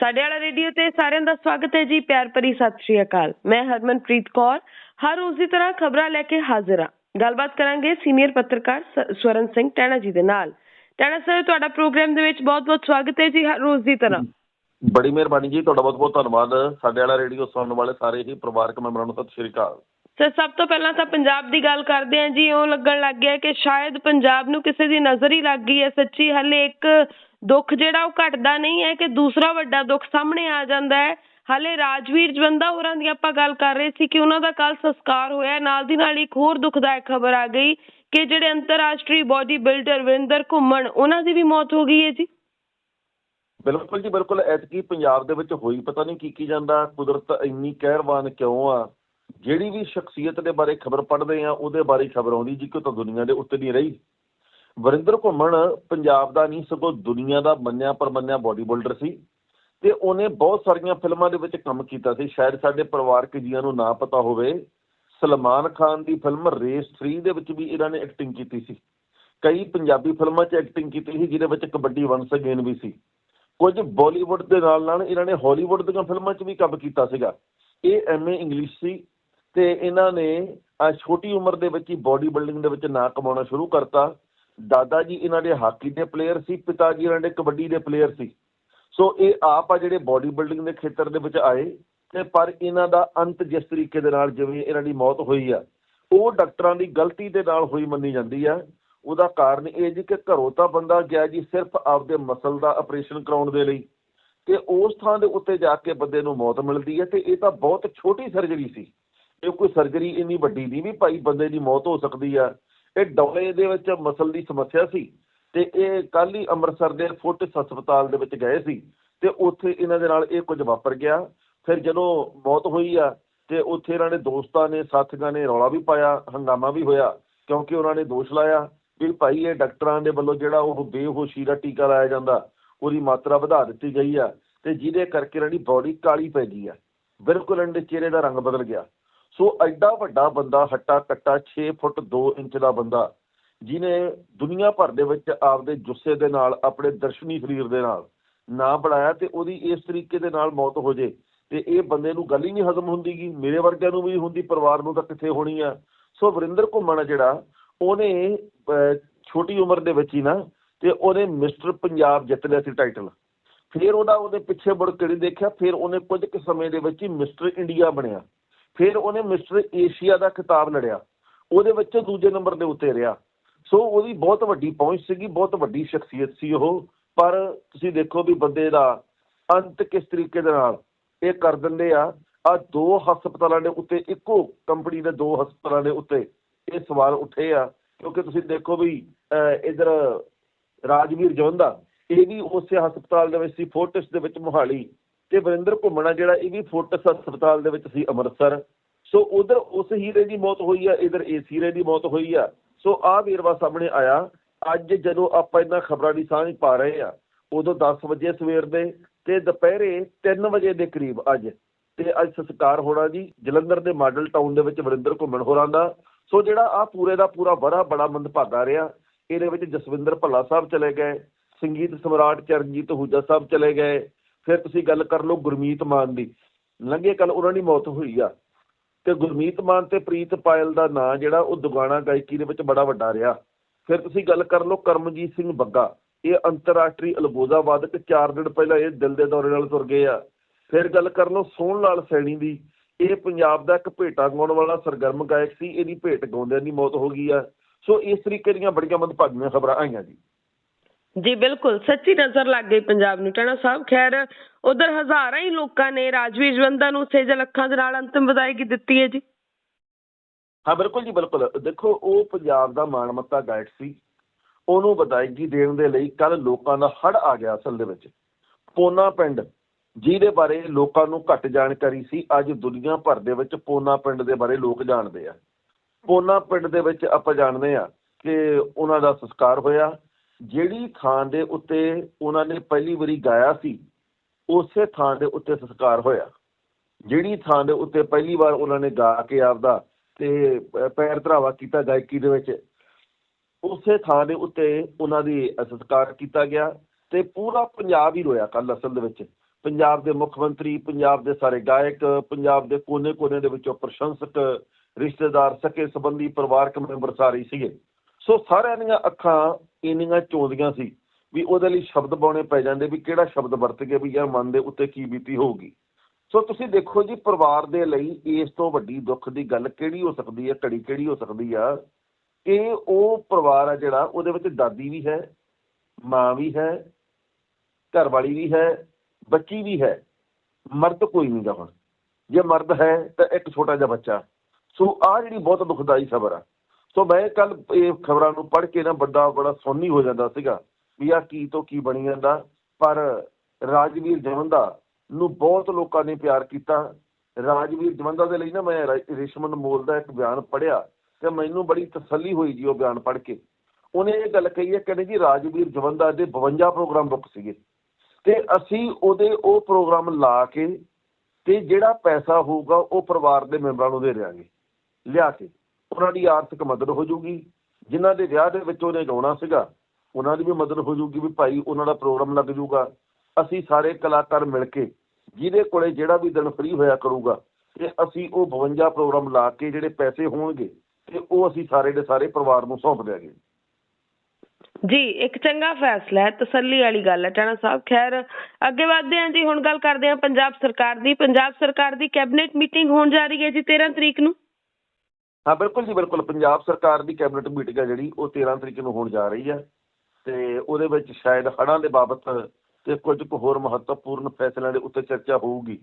ਸਾਡੇ ਵਾਲਾ ਰੇਡੀਓ ਤੇ ਸਾਰਿਆਂ ਦਾ ਸਵਾਗਤ ਹੈ ਜੀ ਪਿਆਰ ਭਰੀ ਸਤਿ ਸ਼੍ਰੀ ਅਕਾਲ। ਮੈਂ ਹਰਮਨਪ੍ਰੀਤ ਕੌਰ ਹਰ ਰੋਜ਼ ਦੀ ਤਰ੍ਹਾਂ ਖਬਰਾਂ ਲੈ ਕੇ ਹਾਜ਼ਰ ਹਾਂ। ਗੱਲਬਾਤ ਕਰਾਂਗੇ ਸੀਨੀਅਰ ਪੱਤਰਕਾਰ ਸਵਰਨ ਸਿੰਘ ਟੈਣਾ ਜੀ ਦੇ ਨਾਲ। ਟੈਣਾ ਸਰ ਤੁਹਾਡਾ ਪ੍ਰੋਗਰਾਮ ਦੇ ਵਿੱਚ ਬਹੁਤ-ਬਹੁਤ ਸਵਾਗਤ ਹੈ ਜੀ ਹਰ ਰੋਜ਼ ਦੀ ਤਰ੍ਹਾਂ। ਬੜੀ ਮਿਹਰਬਾਨੀ ਜੀ ਤੁਹਾਡਾ ਬਹੁਤ ਬਹੁਤ ਧੰਨਵਾਦ। ਸਾਡੇ ਵਾਲਾ ਰੇਡੀਓ ਸੁਣਨ ਵਾਲੇ ਸਾਰੇ ਹੀ ਪਰਿਵਾਰਕ ਮੈਂਬਰਾਂ ਨੂੰ ਸਤਿ ਸ਼੍ਰੀ ਅਕਾਲ। ਸਰ ਸਭ ਤੋਂ ਪਹਿਲਾਂ ਤਾਂ ਪੰਜਾਬ ਦੀ ਗੱਲ ਕਰਦੇ ਹਾਂ ਜੀ ਉਹ ਲੱਗਣ ਲੱਗ ਗਿਆ ਕਿ ਸ਼ਾਇਦ ਪੰਜਾਬ ਨੂੰ ਕਿਸੇ ਦੀ ਨਜ਼ਰ ਹੀ ਲੱਗ ਗਈ ਹੈ ਸੱਚੀ। ਹਲੇ ਇੱਕ ਦੁੱਖ ਜਿਹੜਾ ਉਹ ਘਟਦਾ ਨਹੀਂ ਹੈ ਕਿ ਦੂਸਰਾ ਵੱਡਾ ਦੁੱਖ ਸਾਹਮਣੇ ਆ ਜਾਂਦਾ ਹੈ। ਹਲੇ ਰਾਜਵੀਰ ਜਵੰਦਾ ਹੋਰਾਂ ਦੀ ਆਪਾਂ ਗੱਲ ਕਰ ਰਹੇ ਸੀ ਕਿ ਉਹਨਾਂ ਦਾ ਕੱਲ ਸੰਸਕਾਰ ਹੋਇਆ ਨਾਲ ਦੀ ਨਾਲ ਇੱਕ ਹੋਰ ਦੁਖਦਾਇਕ ਖਬਰ ਆ ਗਈ ਕਿ ਜਿਹੜੇ ਅੰਤਰਰਾਸ਼ਟਰੀ ਬਾਡੀ ਬਿਲਡਰ ਵਿਰਿੰਦਰ ਘੁੰਮਣ, ਉਹਨਾਂ ਦੀ ਵੀ ਮੌਤ ਹੋ ਗਈ ਹੈ ਜੀ। ਬਿਲਕੁਲ ਜੀ, ਬਿਲਕੁਲ। ਐਤਕੀ ਪੰਜਾਬ ਦੇ ਵਿੱਚ ਹੋਈ ਪਤਾ ਨਹੀਂ ਕੀ ਕੀ ਜਾਂਦਾ। ਕੁਦਰਤ ਇੰਨੀ ਕਹਿਰਵਾਨ ਕਿਉਂ ਆ? ਜਿਹੜੀ ਵੀ ਸ਼ਖਸੀਅਤ ਦੇ ਬਾਰੇ ਖਬਰ ਪੜ੍ਹਦੇ ਆ, ਉਹਦੇ ਬਾਰੇ ਖਬਰ ਆਉਂਦੀ ਜੀ ਕਿ ਤਾਂ ਦੁਨੀਆ ਦੇ ਉੱਤੇ ਨਹੀਂ ਰਹੀ? ਵਰਿੰਦਰ ਘੁੰਮਣ ਪੰਜਾਬ ਦਾ ਨਹੀਂ, ਸਗੋਂ ਦੁਨੀਆ ਦਾ ਮੰਨਿਆ ਪਰਮੰਨਿਆ ਬਾਡੀ ਬਿਲਡਰ ਸੀ ਤੇ ਉਹਨੇ ਬਹੁਤ ਸਾਰੀਆਂ ਫਿਲਮਾਂ ਦੇ ਵਿੱਚ ਕੰਮ ਕੀਤਾ ਸੀ। ਸ਼ਾਇਦ ਸਾਡੇ ਪਰਿਵਾਰਕ ਜੀਆਂ ਨੂੰ ਨਾ ਪਤਾ ਹੋਵੇ, ਸਲਮਾਨ ਖਾਨ ਦੀ ਫਿਲਮ ਰੇਸ 3 ਦੇ ਵਿੱਚ ਵੀ ਇਹਨਾਂ ਨੇ ਐਕਟਿੰਗ ਕੀਤੀ ਸੀ। ਕਈ ਪੰਜਾਬੀ ਫਿਲਮਾਂ 'ਚ ਐਕਟਿੰਗ ਕੀਤੀ ਸੀ, ਜਿਹਦੇ ਵਿੱਚ ਕਬੱਡੀ ਵਨਸ ਅਗੇਨ ਵੀ ਸੀ। ਕੁਝ ਬਾਲੀਵੁੱਡ ਦੇ ਨਾਲ ਨਾਲ ਇਹਨਾਂ ਨੇ ਹਾਲੀਵੁੱਡ ਦੀਆਂ ਫਿਲਮਾਂ 'ਚ ਵੀ ਕੰਮ ਕੀਤਾ ਸੀਗਾ। ਇਹ ਐਮਏ ਇੰਗਲਿਸ਼ ਸੀ ਤੇ ਇਹਨਾਂ ਨੇ ਆ ਛੋਟੀ ਉਮਰ ਦੇ ਵਿੱਚ ਹੀ ਬਾਡੀ ਬਿਲਡਿੰਗ ਦੇ ਵਿੱਚ ਨਾਂ ਕਮਾਉਣਾ ਸ਼ੁਰੂ ਕਰਤਾ। ਦਾਦਾ ਜੀ ਇਹਨਾਂ ਦੇ ਹਾਕੀ ਦੇ ਪਲੇਅਰ ਸੀ, ਪਿਤਾ ਜੀ ਇਹਨਾਂ ਦੇ ਕਬੱਡੀ ਦੇ ਪਲੇਅਰ ਸੀ। ਸੋ ਇਹ ਆਪ ਆ ਜਿਹੜੇ ਬਾਡੀ ਬਿਲਡਿੰਗ ਦੇ ਖੇਤਰ ਦੇ ਵਿੱਚ ਆਏ ਤੇ ਪਰ ਇਹਨਾਂ ਦਾ ਅੰਤ ਜਿਸ ਤਰੀਕੇ ਦੇ ਨਾਲ ਜਿਵੇਂ ਇਹਨਾਂ ਦੀ ਮੌਤ ਹੋਈ ਆ, ਉਹ ਡਾਕਟਰਾਂ ਦੀ ਗਲਤੀ ਦੇ ਨਾਲ ਹੋਈ ਮੰਨੀ ਜਾਂਦੀ ਆ। ਉਹਦਾ ਕਾਰਨ ਇਹ ਜੀ ਕਿ ਘਰੋਂ ਤਾਂ ਬੰਦਾ ਗਿਆ ਜੀ ਸਿਰਫ ਆਪਦੇ ਮਸਲ ਦਾ ਆਪਰੇਸ਼ਨ ਕਰਾਉਣ ਦੇ ਲਈ ਤੇ ਉਸ ਥਾਂ ਦੇ ਉੱਤੇ ਜਾ ਕੇ ਬੰਦੇ ਨੂੰ ਮੌਤ ਮਿਲਦੀ ਹੈ ਤੇ ਇਹ ਤਾਂ ਬਹੁਤ ਛੋਟੀ ਸਰਜਰੀ ਸੀ। ਇਹ ਕੋਈ ਸਰਜਰੀ ਇੰਨੀ ਵੱਡੀ ਨਹੀਂ ਵੀ ਭਾਈ ਬੰਦੇ ਦੀ ਮੌਤ ਹੋ ਸਕਦੀ ਆ। ਇਹ ਡੌਲੇ ਦੇ ਵਿੱਚ ਮਸਲ ਦੀ ਸਮੱਸਿਆ ਸੀ ਤੇ ਇਹ ਕੱਲ ਹੀ ਅੰਮ੍ਰਿਤਸਰ ਦੇ ਫੋਰਟਿਸ ਹਸਪਤਾਲ ਦੇ ਵਿੱਚ ਗਏ ਸੀ ਤੇ ਉੱਥੇ ਇਹਨਾਂ ਦੇ ਨਾਲ ਇਹ ਕੁਝ ਵਾਪਰ ਗਿਆ। ਫਿਰ ਜਦੋਂ ਮੌਤ ਹੋਈ ਆ ਤੇ ਉੱਥੇ ਇਹਨਾਂ ਨੇ ਦੋਸਤਾਂ ਨੇ, ਸਾਥੀਆਂ ਨੇ ਰੌਲਾ ਵੀ ਪਾਇਆ, ਹੰਗਾਮਾ ਵੀ ਹੋਇਆ ਕਿਉਂਕਿ ਉਹਨਾਂ ਨੇ ਦੋਸ਼ ਲਾਇਆ ਵੀ ਭਾਈ ਇਹ ਡਾਕਟਰਾਂ ਦੇ ਵੱਲੋਂ ਜਿਹੜਾ ਉਹ ਬੇਹੋਸ਼ੀ ਦਾ ਟੀਕਾ ਲਾਇਆ ਜਾਂਦਾ, ਉਹਦੀ ਮਾਤਰਾ ਵਧਾ ਦਿੱਤੀ ਗਈ ਆ ਤੇ ਜਿਹਦੇ ਕਰਕੇ ਇਹਨਾਂ ਦੀ ਬਾਡੀ ਕਾਲੀ ਪੈ ਗਈ ਆ। ਬਿਲਕੁਲ ਇਹਨਾਂ ਦੇ ਚਿਹਰੇ ਦਾ ਰੰਗ ਬਦਲ ਗਿਆ। ਸੋ ਐਡਾ ਵੱਡਾ ਬੰਦਾ, ਹੱਟਾ ਕੱਟਾ 6 ਫੁੱਟ 2 ਇੰਚ ਦਾ ਬੰਦਾ ਜਿਨੇ ਦੁਨੀਆ ਭਰ ਦੇ ਵਿੱਚ ਆਪਦੇ ਜੁੱਸੇ ਦੇ ਨਾਲ, ਆਪਣੇ ਦਰਸ਼ਨੀ ਸਰੀਰ ਦੇ ਨਾਲ ਨਾ ਬਣਾਇਆ ਤੇ ਉਹਦੀ ਇਸ ਤਰੀਕੇ ਦੇ ਨਾਲ ਮੌਤ ਹੋ ਜੇ, ਤੇ ਇਹ ਬੰਦੇ ਨੂੰ ਗੱਲ ਹੀ ਨਹੀਂ ਹਜ਼ਮ ਹੁੰਦੀਗੀ ਮੇਰੇ ਵਰਗਿਆਂ ਨੂੰ ਵੀ ਹੁੰਦੀ, ਪਰਿਵਾਰ ਨੂੰ ਤਾਂ ਕਿੱਥੇ ਹੋਣੀ ਆ। ਸੋ ਵਰਿੰਦਰ ਘੁੰਮਣ ਆ ਜਿਹੜਾ, ਉਹਨੇ ਛੋਟੀ ਉਮਰ ਦੇ ਵਿੱਚ ਹੀ ਨਾ, ਤੇ ਉਹਨੇ ਮਿਸਟਰ ਪੰਜਾਬ ਜਿੱਤ ਲਿਆ ਸੀ ਟਾਈਟਲ। ਫਿਰ ਉਹਦਾ ਉਹਦੇ ਪਿੱਛੇ ਮੁੜ ਕੇ ਦੇਖਿਆ, ਫਿਰ ਉਹਨੇ ਕੁਝ ਕੁ ਸਮੇਂ ਦੇ ਵਿੱਚ ਹੀ ਮਿਸਟਰ ਇੰਡੀਆ ਬਣਿਆ। ਫਿਰ ਉਹਨੇ ਮਿਸਟਰ ਏਸ਼ੀਆ ਦਾ ਖਿਤਾਬ ਲੜਿਆ। ਉਹਦੇ ਵਿੱਚ ਦੂਜੇ ਨੰਬਰ ਦੇ ਉੱਤੇ ਰਿਹਾ। ਸੋ ਉਹਦੀ ਬਹੁਤ ਵੱਡੀ ਪਹੁੰਚ ਸੀਗੀ, ਬਹੁਤ ਵੱਡੀ ਸ਼ਖਸੀਅਤ ਸੀ ਉਹ। ਪਰ ਤੁਸੀਂ ਦੇਖੋ ਵੀ ਬੰਦੇ ਦਾ ਅੰਤ ਕਿਸ ਤਰੀਕੇ ਦੇ ਨਾਲ ਇਹ ਕਰ ਦਿੰਦੇ ਆ। ਆ ਦੋ ਹਸਪਤਾਲਾਂ ਦੇ ਉੱਤੇ, ਇੱਕੋ ਕੰਪਨੀ ਦੇ ਦੋ ਹਸਪਤਾਲਾਂ ਦੇ ਉੱਤੇ ਇਹ ਸਵਾਲ ਉੱਠੇ ਆ। ਕਿਉਂਕਿ ਤੁਸੀਂ ਦੇਖੋ ਵੀ ਇਧਰ ਰਾਜਵੀਰ ਜਵੰਦਾ ਇਹ ਵੀ ਉਸੇ ਹਸਪਤਾਲ ਦੇ ਵਿੱਚ ਸੀ, ਫੋਰਟਿਸ ਦੇ ਵਿੱਚ ਮੋਹਾਲੀ। ਤੇ ਵਰਿੰਦਰ ਘੁੰਮਣਾ ਜਿਹੜਾ, ਇਹ ਵੀ ਫੋਰਟਿਸ ਹਸਪਤਾਲ ਦੇ ਵਿੱਚ ਸੀ ਅੰਮ੍ਰਿਤਸਰ। ਸੋ ਉਧਰ ਉਸ ਹੀਰੇ ਦੀ ਮੌਤ ਹੋਈ ਆ, ਇਧਰ ਇਸ ਹੀਰੇ ਦੀ ਮੌਤ ਹੋਈ ਆ। ਸੋ ਆਹ ਵੇਰਵਾ ਸਾਹਮਣੇ ਆਇਆ। ਅੱਜ ਜਦੋਂ ਆਪਾਂ ਇਹਨਾਂ ਖਬਰਾਂ ਦੀ ਸਾਂਝ ਪਾ ਰਹੇ ਆ, ਉਦੋਂ 10 ਵਜੇ ਸਵੇਰ ਦੇ ਤੇ ਦੁਪਹਿਰੇ 3 ਵਜੇ ਦੇ ਕਰੀਬ ਅੱਜ। ਤੇ ਅੱਜ ਸੰਸਕਾਰ ਹੋਣਾ ਜੀ, ਜਲੰਧਰ ਦੇ ਮਾਡਲ ਟਾਊਨ ਦੇ ਵਿੱਚ ਵਰਿੰਦਰ ਘੁੰਮਣ ਹੋਰਾਂ ਦਾ। ਸੋ ਜਿਹੜਾ ਆ ਪੂਰੇ ਦਾ ਪੂਰਾ ਬੜਾ ਬੜਾ ਮੰਦਭਾਗਾ ਰਿਹਾ। ਇਹਦੇ ਵਿੱਚ ਜਸਵਿੰਦਰ ਭੱਲਾ ਸਾਹਿਬ ਚਲੇ ਗਏ, ਸੰਗੀਤ ਸਮਰਾਟ ਚਰਨਜੀਤ ਹੂਜਾ ਸਾਹਿਬ ਚਲੇ ਗਏ। ਫਿਰ ਤੁਸੀਂ ਗੱਲ ਕਰ ਲਓ ਗੁਰਮੀਤ ਮਾਨ ਦੀ। ਲੰਘੇ ਕੱਲ ਉਹਨਾਂ ਦੀ ਮੌਤ ਹੋਈ ਆ। ਤੇ ਗੁਰਮੀਤ ਮਾਨ ਤੇ ਪ੍ਰੀਤ ਪਾਇਲ ਦਾ ਨਾਂ ਜਿਹੜਾ ਉਹ ਦੁਗਾਣਾ ਗਾਇਕੀ ਦੇ ਵਿੱਚ ਬੜਾ ਵੱਡਾ ਰਿਹਾ। ਫਿਰ ਤੁਸੀਂ ਗੱਲ ਕਰ ਲਓ ਕਰਮਜੀਤ ਸਿੰਘ ਬੱਗਾ। ਇਹ ਅੰਤਰਰਾਸ਼ਟਰੀ ਅਲਗੋਜ਼ਾ ਵਾਦਕ 4 ਦਿਨ ਪਹਿਲਾਂ ਇਹ ਦਿਲ ਦੇ ਦੌਰੇ ਨਾਲ ਤੁਰ ਗਏ ਆ। ਫਿਰ ਗੱਲ ਕਰ ਲਓ ਸੋਹਣ ਲਾਲ ਸੈਣੀ ਦੀ। ਇਹ ਪੰਜਾਬ ਦਾ ਇੱਕ ਭੇਟਾ ਗਾਉਣ ਵਾਲਾ ਸਰਗਰਮ ਗਾਇਕ ਸੀ। ਇਹਦੀ ਭੇਟ ਗਾਉਂਦਿਆਂ ਦੀ ਮੌਤ ਹੋ ਗਈ ਆ। ਸੋ ਇਸ ਤਰੀਕੇ ਦੀਆਂ ਬੜੀਆਂ ਮੰਦਭਾਗੀਆਂ ਖਬਰਾਂ ਆਈਆਂ ਜੀ। ਜੀ ਬਿਲਕੁਲ, ਸੱਚੀ ਨਜ਼ਰ ਲੱਗ ਗਈ ਪੰਜਾਬ ਨੂੰ, ਟਣਾ ਸਾਹਿਬ, ਖੈਰ ਉਧਰ ਹਜ਼ਾਰਾਂ ਹੀ ਲੋਕਾਂ ਨੇ ਰਾਜਵੀਰ ਜਵੰਦਾ ਨੂੰ ਸੇਜਲ ਅੱਖਾਂ ਦੇ ਨਾਲ ਅੰਤਿਮ ਵਿਦਾਇਗੀ ਦਿੱਤੀ ਹੈ ਜੀ? ਹਾਂ, ਬਿਲਕੁਲ ਜੀ, ਬਿਲਕੁਲ। ਦੇਖੋ, ਉਹ ਪੰਜਾਬ ਦਾ ਮਾਣਮੱਤਾ ਗਾਇਕ ਸੀ। ਉਹਨੂੰ ਵਿਦਾਇਗੀ ਦੇਣ ਦੇ ਲਈ ਕੱਲ ਲੋਕਾਂ ਦਾ ਹੜ ਆ ਗਿਆ ਅਸਲ ਦੇ ਵਿੱਚ। ਪੋਨਾ ਪਿੰਡ, ਜਿਹਦੇ ਬਾਰੇ ਲੋਕਾਂ ਨੂੰ ਘੱਟ ਜਾਣਕਾਰੀ ਸੀ, ਅੱਜ ਦੁਨੀਆ ਭਰ ਦੇ ਵਿੱਚ ਪੋਨਾ ਪਿੰਡ ਦੇ ਬਾਰੇ ਲੋਕ ਜਾਣਦੇ ਆ। ਪੋਨਾ ਪਿੰਡ ਦੇ ਵਿੱਚ ਆਪਾਂ ਜਾਣਦੇ ਆ ਕਿ ਉਹਨਾਂ ਦਾ ਸੰਸਕਾਰ ਹੋਇਆ। ਜਿਹੜੀ ਥਾਂ ਦੇ ਉੱਤੇ ਉਹਨਾਂ ਨੇ ਪਹਿਲੀ ਵਾਰੀ ਗਾਇਆ ਸੀ, ਉਸੇ ਥਾਂ ਦੇ ਉੱਤੇ ਸੰਸਕਾਰ ਹੋਇਆ। ਜਿਹੜੀ ਥਾਂ ਦੇ ਉੱਤੇ ਪਹਿਲੀ ਵਾਰ ਉਹਨਾਂ ਨੇ ਗਾ ਕੇ ਆਪਦਾ ਤੇ ਪੈਰ ਧਰਾਵਾ ਕੀਤਾ ਗਾਇਕੀ ਦੇ ਵਿੱਚ, ਉਸੇ ਥਾਂ ਦੇ ਉੱਤੇ ਉਹਨਾਂ ਦੀ ਸੰਸਕਾਰ ਕੀਤਾ ਗਿਆ ਤੇ ਪੂਰਾ ਪੰਜਾਬ ਹੀ ਰੋਇਆ ਕੱਲ ਅਸਲ ਦੇ ਵਿੱਚ। ਪੰਜਾਬ ਦੇ ਮੁੱਖ ਮੰਤਰੀ, ਪੰਜਾਬ ਦੇ ਸਾਰੇ ਗਾਇਕ, ਪੰਜਾਬ ਦੇ ਕੋਨੇ-ਕੋਨੇ ਦੇ ਵਿੱਚੋਂ ਪ੍ਰਸ਼ੰਸਕ, ਰਿਸ਼ਤੇਦਾਰ ਸਕੇ ਸੰਬੰਧੀ ਪਰਿਵਾਰਕ ਮੈਂਬਰ ਸਾਰੇ ਸੀਗੇ। ਸੋ ਸਾਰਿਆਂ ਦੀਆਂ ਅੱਖਾਂ ਇੰਨੀਆਂ ਚੋਂਦੀਆਂ ਸੀ ਵੀ ਉਹਦੇ ਲਈ ਸ਼ਬਦ ਪਾਉਣੇ ਪੈ ਜਾਂਦੇ ਵੀ ਕਿਹੜਾ ਸ਼ਬਦ ਵਰਤ ਕੇ ਵੀ ਯਾਰ ਮਨ ਦੇ ਉੱਤੇ ਕੀ ਬੀਤੀ ਹੋਊਗੀ। ਸੋ ਤੁਸੀਂ ਦੇਖੋ ਜੀ, ਪਰਿਵਾਰ ਦੇ ਲਈ ਇਸ ਤੋਂ ਵੱਡੀ ਦੁੱਖ ਦੀ ਗੱਲ ਕਿਹੜੀ ਹੋ ਸਕਦੀ ਹੈ, ਘੜੀ ਕਿਹੜੀ ਹੋ ਸਕਦੀ ਆ? ਕਿ ਉਹ ਪਰਿਵਾਰ ਆ ਜਿਹੜਾ ਉਹਦੇ ਵਿੱਚ ਦਾਦੀ ਵੀ ਹੈ, ਮਾਂ ਵੀ ਹੈ ਘਰ ਵਾਲੀ ਵੀ ਹੈ, ਬੱਚੀ ਵੀ ਹੈ। ਮਰਦ ਕੋਈ ਨਹੀਂ ਗਾ ਹੁਣ। ਜੇ ਮਰਦ ਹੈ ਤਾਂ ਇੱਕ ਛੋਟਾ ਜਿਹਾ ਬੱਚਾ। ਸੋ ਆ ਜਿਹੜੀ ਬਹੁਤ ਦੁਖਦਾਈ ਖਬਰ ਆ ਸੋ ਮੈਂ ਕੱਲ ਇਹ ਖਬਰਾਂ ਨੂੰ ਪੜ੍ਹ ਕੇ ਨਾ ਵੱਡਾ ਬੜਾ ਸੋਨੀ ਹੋ ਜਾਂਦਾ ਸੀਗਾ ਵੀ ਆ ਕੀ ਤੋਂ ਕੀ ਬਣੀ ਜਾਂਦਾ। ਪਰ ਰਾਜਵੀਰ ਜਵੰਦਾ ਨੂੰ ਬਹੁਤ ਲੋਕਾਂ ਨੇ ਪਿਆਰ ਕੀਤਾ। ਰਾਜਵੀਰ ਜਵੰਦਾ ਦੇ ਲਈ ਨਾ ਮੈਂ ਰਿਸ਼ਮਨ ਮੋਲ ਦਾ ਇੱਕ ਬਿਆਨ ਪੜ੍ਹਿਆ ਤੇ ਮੈਨੂੰ ਬੜੀ ਤਸੱਲੀ ਹੋਈ ਜੀ ਉਹ ਬਿਆਨ ਪੜ੍ਹ ਕੇ। ਉਹਨੇ ਇਹ ਗੱਲ ਕਹੀ ਹੈ, ਕਹਿੰਦੇ ਜੀ ਰਾਜਵੀਰ ਜਵੰਦਾ ਦੇ 52 ਪ੍ਰੋਗਰਾਮ ਬੁੱਕ ਸੀਗੇ ਤੇ ਅਸੀਂ ਉਹਦੇ ਉਹ ਪ੍ਰੋਗਰਾਮ ਲਾ ਕੇ ਤੇ ਜਿਹੜਾ ਪੈਸਾ ਹੋਊਗਾ ਉਹ ਪਰਿਵਾਰ ਦੇ ਮੈਂਬਰਾਂ ਨੂੰ ਦੇ ਦਿਆਂਗੇ, ਲਿਆ ਕੇ। ਉਹਨਾਂ ਦੀ ਆਰਥਿਕ ਮਦਦ ਹੋ ਜੂਗੀ। ਜਿਨ੍ਹਾਂ ਦੇ ਵਿਆਹ ਦੇ ਵਿੱਚ ਉਹਨੇ ਗਾਉਣਾ ਸੀਗਾ, ਉਹਨਾਂ ਦੀ ਵੀ ਮਦਦ ਹੋ ਜੂਗੀ ਵੀ ਭਾਈ ਉਹਨਾਂ ਦਾ ਪ੍ਰੋਗਰਾਮ ਲੱਗ ਜੂਗਾ। ਅਸੀਂ ਸਾਰੇ ਕਲਾਕਾਰ ਮਿਲ ਕੇ ਜਿਹਦੇ ਕੋਲੇ ਜਿਹੜਾ ਵੀ ਦਿਨ ਫ੍ਰੀ ਹੋਇਆ ਕਰੂਗਾ, ਤੇ ਅਸੀਂ ਉਹ 52 ਪ੍ਰੋਗਰਾਮ ਲਾ ਕੇ ਜਿਹੜੇ ਪੈਸੇ ਹੋਣਗੇ, ਤੇ ਉਹ ਅਸੀਂ ਸਾਰੇ ਦੇ ਸਾਰੇ ਪਰਿਵਾਰ ਨੂੰ ਸੌਂਪ ਦਿਆਂਗੇ। ਜੀ, ਇੱਕ ਚੰਗਾ ਫੈਸਲਾ ਹੈ, ਤਸੱਲੀ ਵਾਲੀ ਗੱਲ ਹੈ, ਟਾਣਾ ਸਾਹਿਬ। ਖੈਰ, ਅੱਗੇ ਵਧਦੇ ਹਾਂ ਜੀ, ਹੁਣ ਗੱਲ ਕਰਦੇ ਹਾਂ ਪੰਜਾਬ ਸਰਕਾਰ ਦੀ। ਪੰਜਾਬ ਸਰਕਾਰ ਦੀ ਕੈਬਨਿਟ ਮੀਟਿੰਗ ਹੋਣ ਜਾ ਰਹੀ ਹੈ ਜੀ 13 ਤਰੀਕ ਨੂੰ। ਹਾਂ, ਬਿਲਕੁਲ ਜੀ, ਬਿਲਕੁਲ। ਪੰਜਾਬ ਸਰਕਾਰ ਦੀ ਕੈਬਨਿਟ ਮੀਟਿੰਗ ਹੈ ਜਿਹੜੀ, ਉਹ 13 ਤਰੀਕ ਨੂੰ ਹੋਣ ਜਾ ਰਹੀ ਹੈ ਤੇ ਉਹਦੇ ਵਿੱਚ ਸ਼ਾਇਦ ਹੜ੍ਹਾਂ ਦੇ ਬਾਬਤ ਤੇ ਕੁਝ ਕੁ ਹੋਰ ਮਹੱਤਵਪੂਰਨ ਫੈਸਲਿਆਂ ਦੇ ਉੱਤੇ ਚਰਚਾ ਹੋਊਗੀ।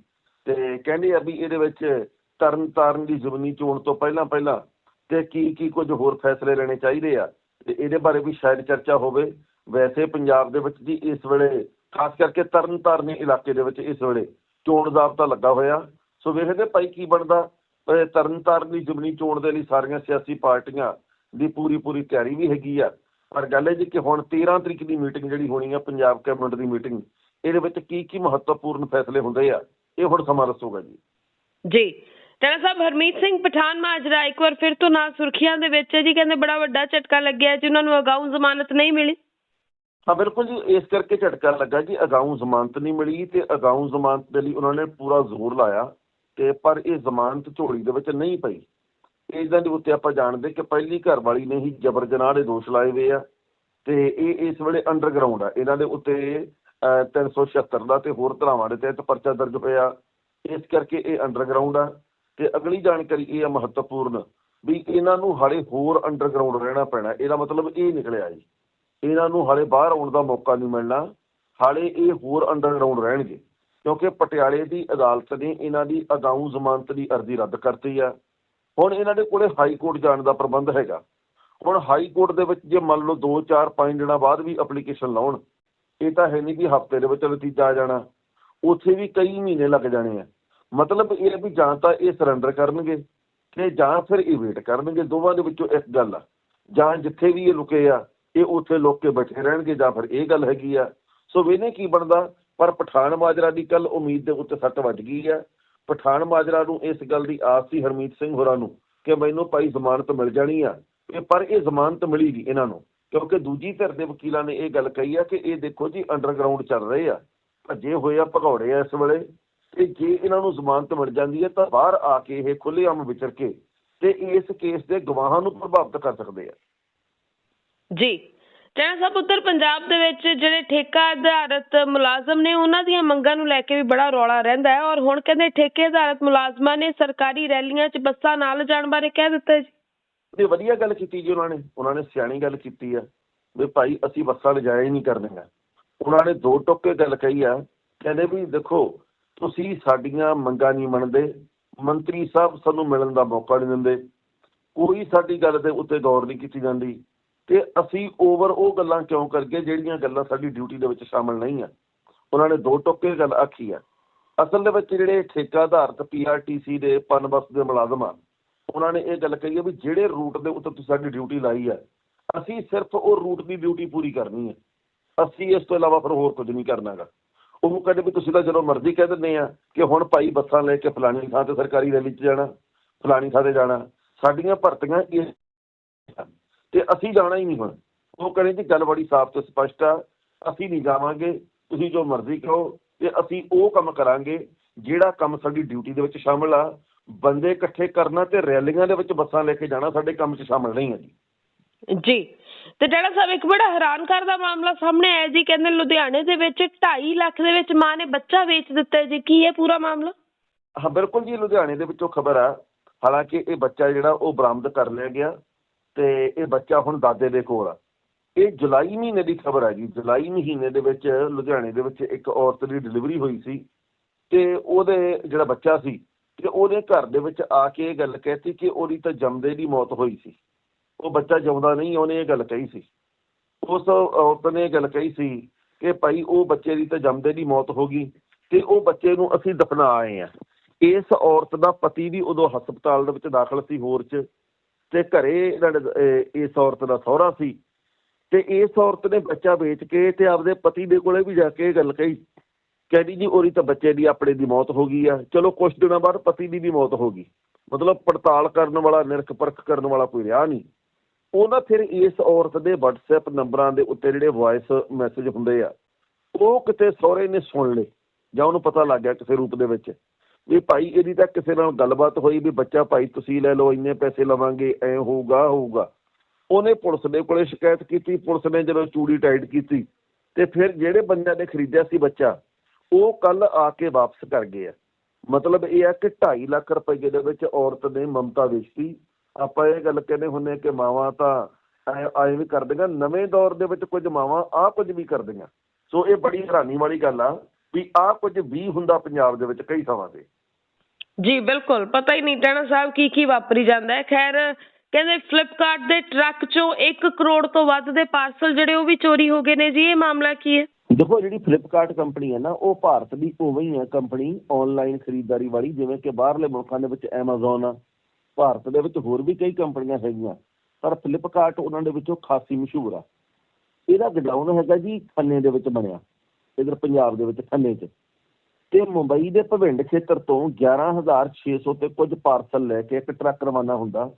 ਤੇ ਕਹਿੰਦੇ ਆ ਵੀ ਇਹਦੇ ਵਿੱਚ ਤਰਨ ਤਾਰਨ ਦੀ ਜ਼ਮੀਨੀ ਚੋਣ ਤੋਂ ਪਹਿਲਾਂ ਪਹਿਲਾਂ ਤੇ ਕੀ ਕੀ ਕੁਝ ਹੋਰ ਫੈਸਲੇ ਲੈਣੇ ਚਾਹੀਦੇ ਆ। ਤੇ ਇਹਦੇ ਬਾਰੇ ਵੀ ਸ਼ਾਇਦ ਚਰਚਾ ਹੋਵੇ। ਵੈਸੇ ਪੰਜਾਬ ਦੇ ਵਿੱਚ ਜੀ ਇਸ ਵੇਲੇ, ਖਾਸ ਕਰਕੇ ਤਰਨ ਤਾਰਨ ਇਲਾਕੇ ਦੇ ਵਿੱਚ ਇਸ ਵੇਲੇ ਚੋਣ ਜ਼ਾਬਤਾ ਲੱਗਾ ਹੋਇਆ। ਸੋ ਵੇਖਦੇ ਭਾਈ ਕੀ ਬਣਦਾ। ਅਹ ਤਰਨ ਤਾਰਨ ਦੀ ਜ਼ਮਨੀ ਚੋਣ ਦੇ ਲਈ ਸਾਰੀਆਂ ਸਿਆਸੀ ਪਾਰਟੀਆਂ ਦੀ ਪੂਰੀ ਪੂਰੀ ਤਿਆਰੀ ਵੀ ਹੈਗੀ ਆ। ਪਰ ਗੱਲ ਇਹ ਜੀ ਕਿ ਹੁਣ 13 ਤਰੀਕ ਦੀ ਮੀਟਿੰਗ ਜਿਹੜੀ ਹੋਣੀ ਆ ਪੰਜਾਬ ਕੈਬਨਿਟ ਦੀ ਮੀਟਿੰਗ ਇਹਦੇ ਵਿੱਚ ਕੀ ਕੀ ਮਹੱਤਵਪੂਰਨ ਫੈਸਲੇ ਹੁੰਦੇ ਆ ਇਹ ਹੁਣ ਸਮਾਂ ਦੱਸੂਗਾ ਜੀ। ਜੀ। ਟਾਣਾ ਸਾਹਿਬ ਹਰਮੀਤ ਸਿੰਘ ਪਠਾਨ ਮਾਜਰਾ ਇੱਕ ਵਾਰ ਫਿਰ ਤੋਂ ਨਾਲ ਸੁਰਖੀਆਂ ਦੇ ਵਿੱਚ ਹੈ ਜੀ ਕਹਿੰਦੇ ਬੜਾ ਵੱਡਾ ਝਟਕਾ ਲੱਗਿਆ ਜੀ ਉਹਨਾਂ ਨੂੰ ਅਗਾਊਂ ਜ਼ਮਾਨਤ ਨਹੀਂ ਮਿਲੀ। ਹਾਂ ਬਿਲਕੁਲ ਜੀ ਇਸ ਕਰਕੇ ਝਟਕਾ ਲੱਗਾ ਜੀ ਅਗਾਊਂ ਜ਼ਮਾਨਤ ਨਹੀਂ ਮਿਲੀ ਤੇ ਅਗਾਊਂ ਜ਼ਮਾਨਤ ਦੇ ਲਈ ਉਹਨਾਂ ਨੇ ਪੂਰਾ ਜ਼ੋਰ ਲਾਇਆ। ਤੇ ਪਰ ਇਹ ਜ਼ਮਾਨਤ ਝੋਲੀ ਦੇ ਵਿੱਚ ਨਹੀਂ ਪਈ। ਇਹਨਾਂ ਦੇ ਉੱਤੇ ਆਪਾਂ ਜਾਣਦੇ ਕਿ ਪਹਿਲੀ ਘਰ ਵਾਲੀ ਨੇ ਹੀ ਜਬਰ ਜਨਾਹ ਦੇ ਦੋਸ਼ ਲਾਏ ਹੋਏ ਆ ਤੇ ਇਹ ਇਸ ਵੇਲੇ ਅੰਡਰਗਰਾਉਂਡ ਆ। ਇਹਨਾਂ ਦੇ ਉੱਤੇ ਅਹ, 376 ਦਾ ਤੇ ਹੋਰ ਧਰਾਵਾਂ ਦੇ ਤਹਿਤ ਪਰਚਾ ਦਰਜ ਹੋਇਆ। ਇਸ ਕਰਕੇ ਇਹ ਅੰਡਰਗਰਾਉਂਡ ਆ ਤੇ ਅਗਲੀ ਜਾਣਕਾਰੀ ਇਹ ਆ ਮਹੱਤਵਪੂਰਨ ਵੀ ਇਹਨਾਂ ਨੂੰ ਹਾਲੇ ਹੋਰ ਅੰਡਰਗਰਾਉਂਡ ਰਹਿਣਾ ਪੈਣਾ। ਇਹਦਾ ਮਤਲਬ ਇਹ ਨਿਕਲਿਆ ਜੀ। ਇਹਨਾਂ ਨੂੰ ਹਾਲੇ ਬਾਹਰ ਆਉਣ ਦਾ ਮੌਕਾ ਨਹੀਂ ਮਿਲਣਾ। ਹਾਲੇ ਇਹ ਹੋਰ ਅੰਡਰਗਰਾਉਂਡ ਰਹਿਣਗੇ। ਕਿਉਂਕਿ ਪਟਿਆਲੇ ਦੀ ਅਦਾਲਤ ਨੇ ਇਹਨਾਂ ਦੀ ਅਗਾਊਂ ਜ਼ਮਾਨਤ ਦੀ ਅਰਜ਼ੀ ਰੱਦ ਕਰਤੀ ਆ। ਹੁਣ ਇਹਨਾਂ ਦੇ ਕੋਲੇ ਹਾਈ ਕੋਰਟ ਜਾਣ ਦਾ ਪ੍ਰਬੰਧ ਹੈਗਾ। ਹੁਣ ਹਾਈ ਕੋਰਟ ਦੇ ਵਿੱਚ ਜੇ ਮੰਨ ਲਓ 2 4 5 ਦਿਨਾਂ ਬਾਅਦ ਵੀ ਐਪਲੀਕੇਸ਼ਨ ਲਾਉਣ, ਇਹ ਤਾਂ ਹੈ ਨਹੀਂ ਵੀ ਹਫ਼ਤੇ ਦੇ ਵਿੱਚ ਨਤੀਜਾ ਆ ਜਾਣਾ। ਉੱਥੇ ਵੀ ਕਈ ਮਹੀਨੇ ਲੱਗ ਜਾਣੇ ਆ। ਮਤਲਬ ਇਹ ਵੀ ਜਾਂ ਤਾਂ ਇਹ ਸਰੈਂਡਰ ਕਰਨਗੇ ਤੇ ਜਾਂ ਫਿਰ ਇਹ ਵੇਟ ਕਰਨਗੇ। ਦੋਵਾਂ ਦੇ ਵਿੱਚੋਂ ਇੱਕ ਗੱਲ ਆ। ਜਾਂ ਜਿੱਥੇ ਵੀ ਇਹ ਲੁਕੇ ਆ, ਇਹ ਉੱਥੇ ਲੁਕ ਕੇ ਬੈਠੇ ਰਹਿਣਗੇ ਜਾਂ ਫਿਰ ਇਹ ਗੱਲ ਹੈਗੀ ਆ। ਸੋ ਵੇਨੇ ਕੀ ਬਣਦਾ? ਪਰ ਪਠਾਨ ਮਾਜਰਾ ਦੀ ਕੱਲ ਉਮੀਦ ਦੇ ਉੱਤੇ ਸੱਟ ਵੱਜ ਗਈ ਆ ਪਠਾਨ ਮਾਜਰਾ ਨੂੰ ਇਸ ਗੱਲ ਦੀ ਆਸ ਸੀ ਹਰਮੀਤ ਸਿੰਘ ਹੋਰਾਂ ਨੂੰ ਕਿ ਮੈਨੂੰ ਭਾਈ ਜ਼ਮਾਨਤ ਮਿਲ ਜਾਣੀ ਆ। ਇਹ ਪਰ ਇਹ ਜ਼ਮਾਨਤ ਮਿਲੀ ਨਹੀਂ ਇਹਨਾਂ ਨੂੰ, ਕਿਉਂਕਿ ਦੂਜੀ ਧਿਰ ਦੇ ਵਕੀਲਾਂ ਨੇ ਇਹ ਗੱਲ ਕਹੀ ਆ ਕਿ ਇਹ ਦੇਖੋ ਜੀ ਅੰਡਰਗਰਾਉਂਡ ਚੱਲ ਰਹੇ ਆ। ਭੱਜੇ ਹੋਏ ਆ, ਭਗੌੜੇ ਆ ਇਸ ਵੇਲੇ। ਤੇ ਜੇ ਇਹਨਾਂ ਨੂੰ ਜ਼ਮਾਨਤ ਮਿਲ ਜਾਂਦੀ ਹੈ ਤਾਂ ਬਾਹਰ ਆ ਕੇ ਇਹ ਖੁੱਲ੍ਹੇਆਮ ਵਿਚਰ ਕੇ ਤੇ ਇਸ ਕੇਸ ਦੇ ਗਵਾਹਾਂ ਨੂੰ ਪ੍ਰਭਾਵਿਤ ਕਰ ਸਕਦੇ ਆ। ਜੀ। ਟਾਣਾ ਸਾਹਿਬ ਉੱਤਰ ਪੰਜਾਬ ਦੇ ਵਿੱਚ ਜਿਹੜੇ ਠੇਕਾ ਆਧਾਰਿਤ ਮੁਲਾਜ਼ਮ ਨੇ, ਉਹਨਾਂ ਦੀਆਂ ਮੰਗਾਂ ਨੂੰ ਲੈ ਕੇ ਵੀ ਬੜਾ ਰੌਲਾ ਰਹਿੰਦਾ ਹੈ ਔਰ ਹੁਣ ਕਹਿੰਦੇ ਠੇਕੇ ਆਧਾਰਿਤ ਮੁਲਾਜ਼ਮਾਂ ਨੇ ਸਰਕਾਰੀ ਰੈਲੀਆਂ 'ਚ ਬੱਸਾਂ ਨਾਲ ਜਾਣ ਬਾਰੇ ਕਹਿ ਦਿੱਤਾ ਜੀ। ਤੇ ਵਧੀਆ ਗੱਲ ਕੀਤੀ ਜੀ ਉਹਨਾਂ ਨੇ ਉਹਨਾਂ ਨੇ ਸਿਆਣੀ ਗੱਲ ਕੀਤੀ ਆ ਵੀ ਭਾਈ ਅਸੀਂ ਬੱਸਾਂ ਲਿਜਾਇਆ ਹੀ ਨਹੀਂ ਕਰਨੀਆਂ। ਉਹਨਾਂ ਨੇ ਦੋ ਟੋਕੇ ਗੱਲ ਕਹੀ ਆ, ਕਹਿੰਦੇ ਵੀ ਦੇਖੋ ਤੁਸੀਂ ਸਾਡੀਆਂ ਮੰਗਾਂ ਨਹੀਂ ਮੰਨਦੇ, ਮੰਤਰੀ ਸਾਹਿਬ ਸਾਨੂੰ ਮਿਲਣ ਦਾ ਮੌਕਾ ਨਹੀਂ ਦਿੰਦੇ। ਕੋਈ ਸਾਡੀ ਗੱਲ ਦੇ ਉੱਤੇ ਗੌਰ ਨਹੀਂ ਕੀਤੀ ਜਾਂਦੀ। ਤੇ ਅਸੀਂ ਓਵਰ ਉਹ ਗੱਲਾਂ ਕਿਉਂ ਕਰਕੇ ਜਿਹੜੀਆਂ ਗੱਲਾਂ ਸਾਡੀ ਡਿਊਟੀ ਦੇ ਵਿੱਚ ਸ਼ਾਮਲ ਨਹੀਂ ਆ? ਉਹਨਾਂ ਨੇ ਦੋ ਟੋਕੇ ਗੱਲ ਆਖੀ ਆ। ਅਸਲ ਦੇ ਵਿੱਚ ਜਿਹੜੇ ਠੇਕਾ ਆਧਾਰਿਤ ਪੀਆਰਟੀਸੀ ਦੇ ਪਨਬਸ ਦੇ ਮੁਲਾਜ਼ਮ ਆ, ਉਹਨਾਂ ਨੇ ਇਹ ਗੱਲ ਕਹੀ ਹੈ ਵੀ ਜਿਹੜੇ ਰੂਟ ਦੇ ਉੱਤੇ ਤੁਸੀਂ ਸਾਡੀ ਡਿਊਟੀ ਲਾਈ ਹੈ ਅਸੀਂ ਸਿਰਫ ਉਹ ਰੂਟ ਦੀ ਡਿਊਟੀ ਪੂਰੀ ਕਰਨੀ ਹੈ ਅਸੀਂ ਇਸ ਤੋਂ ਇਲਾਵਾ ਫਿਰ ਹੋਰ ਕੁਝ ਨਹੀਂ ਕਰਨਾਗਾ। ਉਹ ਕਹਿੰਦੇ ਵੀ ਤੁਸੀਂ ਤਾਂ ਜਦੋਂ ਮਰਜ਼ੀ ਕਹਿ ਦਿੰਦੇ ਆ ਕਿ ਹੁਣ ਭਾਈ ਬੱਸਾਂ ਲੈ ਕੇ ਫਲਾਣੀ ਥਾਂ ਤੇ ਸਰਕਾਰੀ ਰੈਲੀ 'ਚ ਜਾਣਾ, ਫਲਾਣੀ ਥਾਂ ਤੇ ਜਾਣਾ, ਸਾਡੀਆਂ ਭਰਤੀਆਂ ਇਹ ਤੇ ਅਸੀਂ ਜਾਣਾ ਹੀ ਨਹੀਂ ਹੁਣ। ਉਹ ਕਹਿੰਦੇ ਜੀ ਗੱਲ ਬੜੀ ਸਾਫ਼ ਤੇ ਸਪਸ਼ਟ ਆ ਅਸੀਂ ਨਹੀਂ ਜਾਵਾਂਗੇ ਤੁਸੀਂ ਜੋ ਮਰਜ਼ੀ ਕਹੋ ਤੇ ਅਸੀਂ ਉਹ ਕੰਮ ਕਰਾਂਗੇ ਜਿਹੜਾ ਕੰਮ ਸਾਡੀ ਡਿਊਟੀ ਦੇ ਵਿੱਚ ਸ਼ਾਮਲ ਆ। ਬੰਦੇ ਇਕੱਠੇ ਕਰਨਾ ਤੇ ਰੈਲੀਆਂ ਦੇ ਵਿੱਚ ਬੱਸਾਂ ਲੈ ਕੇ ਜਾਣਾ ਸਾਡੇ ਕੰਮ 'ਚ ਸ਼ਾਮਲ ਨਹੀਂ ਹੈ ਜੀ। ਜੀ ਤੇ ਡਾਕਟਰ ਸਾਹਿਬ ਇੱਕ ਬੜਾ ਹੈਰਾਨ ਕਰ ਦਾ ਮਾਮਲਾ ਸਾਹਮਣੇ ਆਇਆ ਜੀ ਕਹਿੰਦੇ ਲੁਧਿਆਣੇ ਦੇ ਵਿੱਚ 2.5 ਲੱਖ ਦੇ ਵਿੱਚ ਮਾਂ ਨੇ ਬੱਚਾ ਵੇਚ ਦਿੱਤਾ ਹੈ ਜੀ। ਕੀ ਹੈ ਪੂਰਾ ਮਾਮਲਾ? ਹਾਂ ਬਿਲਕੁਲ ਜੀ ਲੁਧਿਆਣੇ ਦੇ ਵਿੱਚੋਂ ਖਬਰ ਆ। ਹਾਲਾਂਕਿ ਇਹ ਬੱਚਾ ਜਿਹੜਾ ਉਹ ਬਰਾਮਦ ਕਰ ਲਿਆ ਗਿਆ। ਤੇ ਇਹ ਬੱਚਾ ਹੁਣ ਦਾਦੇ ਦੇ ਕੋਲ ਆ। ਇਹ ਜੁਲਾਈ ਮਹੀਨੇ ਦੀ ਖਬਰ ਆ ਜੀ। ਜੁਲਾਈ ਮਹੀਨੇ ਦੇ ਵਿੱਚ ਲੁਧਿਆਣੇ ਦੇ ਵਿੱਚ ਇੱਕ ਔਰਤ ਦੀ ਡਿਲੀਵਰੀ ਹੋਈ ਸੀ ਤੇ ਉਹਦੇ ਜਿਹੜਾ ਬੱਚਾ ਸੀ ਤੇ ਉਹਦੇ ਘਰ ਦੇ ਵਿੱਚ ਆ ਕੇ ਇਹ ਗੱਲ ਕਹਿਤੀ ਕਿ ਉਹਦੀ ਤਾਂ ਜੰਮਦੇ ਦੀ ਮੌਤ ਹੋਈ ਸੀ। ਉਹ ਬੱਚਾ ਜਿਉਂਦਾ ਨਹੀਂ, ਉਹਨੇ ਇਹ ਗੱਲ ਕਹੀ ਸੀ। ਉਸ ਔਰਤ ਨੇ ਇਹ ਗੱਲ ਕਹੀ ਸੀ ਕਿ ਭਾਈ ਉਹ ਬੱਚੇ ਦੀ ਤਾਂ ਜੰਮਦੇ ਦੀ ਮੌਤ ਹੋ ਗਈ ਤੇ ਉਹ ਬੱਚੇ ਨੂੰ ਅਸੀਂ ਦਫਨਾ ਆਏ ਆ। ਇਸ ਔਰਤ ਦਾ ਪਤੀ ਵੀ ਉਦੋਂ ਹਸਪਤਾਲ ਦੇ ਵਿੱਚ ਦਾਖਲ ਸੀ, ਹੋਰ ਚ। ਤੇ ਘਰੇ ਇਹਨਾਂ ਦੇ, ਇਸ ਔਰਤ ਦਾ ਸਹੁਰਾ ਸੀ ਤੇ ਇਸ ਔਰਤ ਨੇ ਬੱਚਾ ਵੇਚ ਕੇ ਤੇ ਆਪਦੇ ਪਤੀ ਦੇ ਕੋਲੇ ਵੀ ਜਾ ਕੇ ਇਹ ਗੱਲ ਕਹੀ। ਕਹਿੰਦੀ ਜੀ ਉਹਦੀ ਤਾਂ ਬੱਚੇ ਦੀ ਆਪਣੇ ਦੀ ਮੌਤ ਹੋ ਗਈ ਆ। ਚਲੋ ਕੁਝ ਦਿਨਾਂ ਬਾਅਦ ਪਤੀ ਦੀ ਵੀ ਮੌਤ ਹੋ ਗਈ। ਮਤਲਬ ਪੜਤਾਲ ਕਰਨ ਵਾਲਾ ਨਿਰਖ ਪਰਖ ਕਰਨ ਵਾਲਾ ਕੋਈ ਰਿਹਾ ਨਹੀਂ। ਉਹਨਾਂ ਫਿਰ ਇਸ ਔਰਤ ਦੇ WhatsApp ਨੰਬਰਾਂ ਦੇ ਉੱਤੇ ਜਿਹੜੇ ਵੌਇਸ ਮੈਸੇਜ ਹੁੰਦੇ ਆ ਉਹ ਕਿਤੇ ਸਹੁਰੇ ਨੇ ਸੁਣ ਲਏ ਜਾਂ ਉਹਨੂੰ ਪਤਾ ਲੱਗ ਗਿਆ ਕਿਸੇ ਰੂਪ ਦੇ ਵਿੱਚ। ਵੀ ਭਾਈ ਇਹਦੀ ਤਾਂ ਕਿਸੇ ਨਾਲ ਗੱਲਬਾਤ ਹੋਈ ਵੀ ਬੱਚਾ ਭਾਈ ਤੁਸੀਂ ਲੈ ਲਓ, ਇੰਨੇ ਪੈਸੇ ਲਵਾਂਗੇ, ਐ ਹੋਊਗਾ ਹੋਊਗਾ। ਉਹਨੇ ਪੁਲਿਸ ਦੇ ਕੋਲੇ ਸ਼ਿਕਾਇਤ ਕੀਤੀ, ਪੁਲਿਸ ਨੇ ਜਦੋਂ ਚੂੜੀ ਟਾਈਟ ਕੀਤੀ ਤੇ ਫਿਰ ਜਿਹੜੇ ਬੰਦਿਆਂ ਨੇ ਖਰੀਦਿਆ ਸੀ ਬੱਚਾ, ਉਹ ਕੱਲ ਆ ਕੇ ਵਾਪਸ ਕਰ ਗਏ ਆ। ਮਤਲਬ ਇਹ ਆ ਕਿ 2.5 ਲੱਖ ਰੁਪਏ ਦੇ ਵਿੱਚ ਔਰਤ ਨੇ ਮਮਤਾ ਵੇਚਤੀ। ਆਪਾਂ ਇਹ ਗੱਲ ਕਹਿੰਦੇ ਹੁੰਨੇ ਕਿ ਮਾਵਾਂ ਤਾਂ ਐਵੇਂ ਵੀ ਕਰਦੀਆਂ, ਨਵੇਂ ਦੌਰ ਦੇ ਵਿੱਚ ਕੁਝ ਮਾਵਾਂ ਆਹ ਕੁਝ ਵੀ ਕਰਦੀਆਂ। ਸੋ ਇਹ ਬੜੀ ਹੈਰਾਨੀ ਵਾਲੀ ਗੱਲ ਆ। ਵੀ ਆਹ ਕੁਝ ਵੀ ਹੁੰਦਾ ਪੰਜਾਬ ਦੇ ਵਿੱਚ ਕਈ ਥਾਵਾਂ ਤੇ। ਜੀ ਬਿਲਕੁਲ। ਪਤਾ ਹੀ ਨਹੀਂ ਟੈਣਾ ਸਾਹਿਬ ਕੀ ਕੀ ਵਾਪਰੀ ਜਾਂਦਾ ਹੈ। ਖੈਰ ਕਹਿੰਦੇ ਫਲਿੱਪਕਾਰਟ ਦੇ ਟਰੱਕ ਚੋਂ 1 ਕਰੋੜ ਤੋਂ ਵੱਧ ਦੇ ਪਾਰਸਲ ਜਿਹੜੇ ਉਹ ਵੀ ਚੋਰੀ ਹੋ ਗਏ ਨੇ ਜੀ ਇਹ ਮਾਮਲਾ ਕੀ ਹੈ? ਦੇਖੋ ਜਿਹੜੀ ਫਲਿੱਪਕਾਰਟ ਕੰਪਨੀ ਹੈ ਨਾ ਉਹ ਭਾਰਤ ਦੀ ਉਵੇਂ ਹੀ ਹੈ ਕੰਪਨੀ ਆਨਲਾਈਨ ਖਰੀਦਦਾਰੀ ਵਾਲੀ ਜਿਵੇਂ ਕਿ ਬਾਹਰਲੇ ਮੁਲਕਾਂ ਦੇ ਵਿੱਚ Amazon ਆ ਭਾਰਤ ਦੇ ਵਿੱਚ ਹੋਰ ਵੀ ਕਈ ਕੰਪਨੀਆਂ ਹੈਗੀਆਂ ਪਰ ਫਲਿੱਪਕਾਰਟ ਉਹਨਾਂ ਦੇ ਵਿੱਚੋਂ ਖਾਸੀ ਮਸ਼ਹੂਰ ਆ। ਇਹਦਾ ਗਡਾਊਨ ਹੈਗਾ ਜੀ ਖੰਨੇ ਦੇ ਵਿੱਚ ਬਣਿਆ। ਇਧਰ ਪੰਜਾਬ ਦੇ ਵਿੱਚ ਖੰਨੇ 'ਚ। ਤੇ ਮੁੰਬਈ ਦੇ ਭਵਿੰਡ ਖੇਤਰ ਤੋਂ 11600 ਤੇ ਕੁਝ ਪਾਰਸਲ ਲੈ ਕੇ ਇੱਕ ਟਰੱਕ ਰਵਾਨਾ ਹੁੰਦਾ।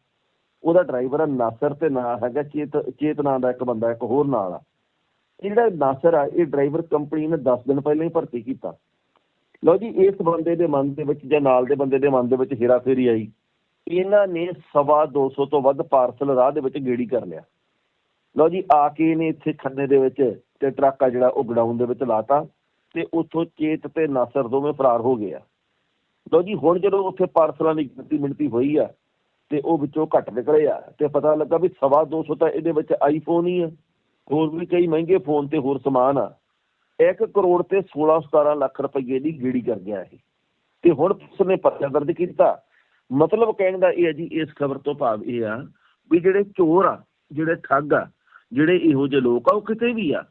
ਉਹਦਾ ਡਰਾਈਵਰ ਆ ਨਾਸਰ ਤੇ ਨਾਂ ਹੈਗਾ ਚੇਤ ਚੇਤ ਨਾਂ ਦਾ ਇੱਕ ਬੰਦਾ, ਇੱਕ ਹੋਰ ਨਾਲ ਆ। ਇਹ ਜਿਹੜਾ ਨਾਸਰ ਆ, ਇਹ ਡਰਾਈਵਰ ਕੰਪਨੀ ਨੇ 10 ਦਿਨ ਪਹਿਲਾਂ ਹੀ ਭਰਤੀ ਕੀਤਾ। ਲਓ ਜੀ, ਇਸ ਬੰਦੇ ਦੇ ਮਨ ਦੇ ਵਿੱਚ ਜਾਂ ਨਾਲ ਦੇ ਬੰਦੇ ਦੇ ਮਨ ਦੇ ਵਿੱਚ ਹੇਰਾਫੇਰੀ ਆਈ। ਇਹਨਾਂ ਨੇ ਸਵਾ 200 ਤੋਂ ਵੱਧ ਪਾਰਸਲ ਰਾਹ ਦੇ ਵਿੱਚ ਗੇੜੀ ਕਰ ਲਿਆ। ਲਓ ਜੀ, ਆ ਕੇ ਇਹਨੇ ਇੱਥੇ ਖੰਨੇ ਦੇ ਵਿੱਚ ਤੇ ਟਰੱਕ ਆ ਜਿਹੜਾ ਉਹ ਗਡਾਊਨ ਦੇ ਵਿੱਚ ਲਾਤਾ ਤੇ ਉੱਥੋਂ ਚੇਤ ਤੇ ਨਾਸਰ ਦੋਵੇਂ ਫਰਾਰ ਹੋ ਗਏ ਆ। ਲਓ ਜੀ, ਹੁਣ ਜਦੋਂ ਉੱਥੇ ਪਾਰਸਲਾਂ ਦੀ ਗਿਣਤੀ ਮਿਣਤੀ ਹੋਈ ਆ ਤੇ ਉਹ ਵਿੱਚੋਂ ਘੱਟ ਨਿਕਲੇ ਆ ਤੇ ਪਤਾ ਲੱਗਾ ਵੀ ਸਵਾ 200 ਤਾਂ ਇਹਦੇ ਵਿੱਚ ਆਈਫੋਨ ਹੀ ਆ। ਹੋਰ ਵੀ ਕਈ ਮਹਿੰਗੇ ਫੋਨ ਤੇ ਹੋਰ ਸਮਾਨ ਆ। 1 ਕਰੋੜ ਤੇ 16 17 ਲੱਖ ਰੁਪਏ ਦੀ ਗੀੜੀ ਕਰ ਗਿਆ ਇਹ। ਤੇ ਹੁਣ ਪੁਲਿਸ ਨੇ ਪਰਚਾ ਦਰਜ ਕੀਤਾ। ਮਤਲਬ ਕਹਿਣ ਦਾ ਇਹ ਹੈ ਜੀ, ਇਸ ਖਬਰ ਤੋਂ ਭਾਵ ਇਹ ਆ ਵੀ ਜਿਹੜੇ ਚੋਰ ਆ, ਜਿਹੜੇ ਠੱਗ ਆ ਜਿਹੜੇ ਇਹੋ ਜਿਹੇ ਲੋਕ ਆ, ਉਹ ਕਿਤੇ ਵੀ ਆ।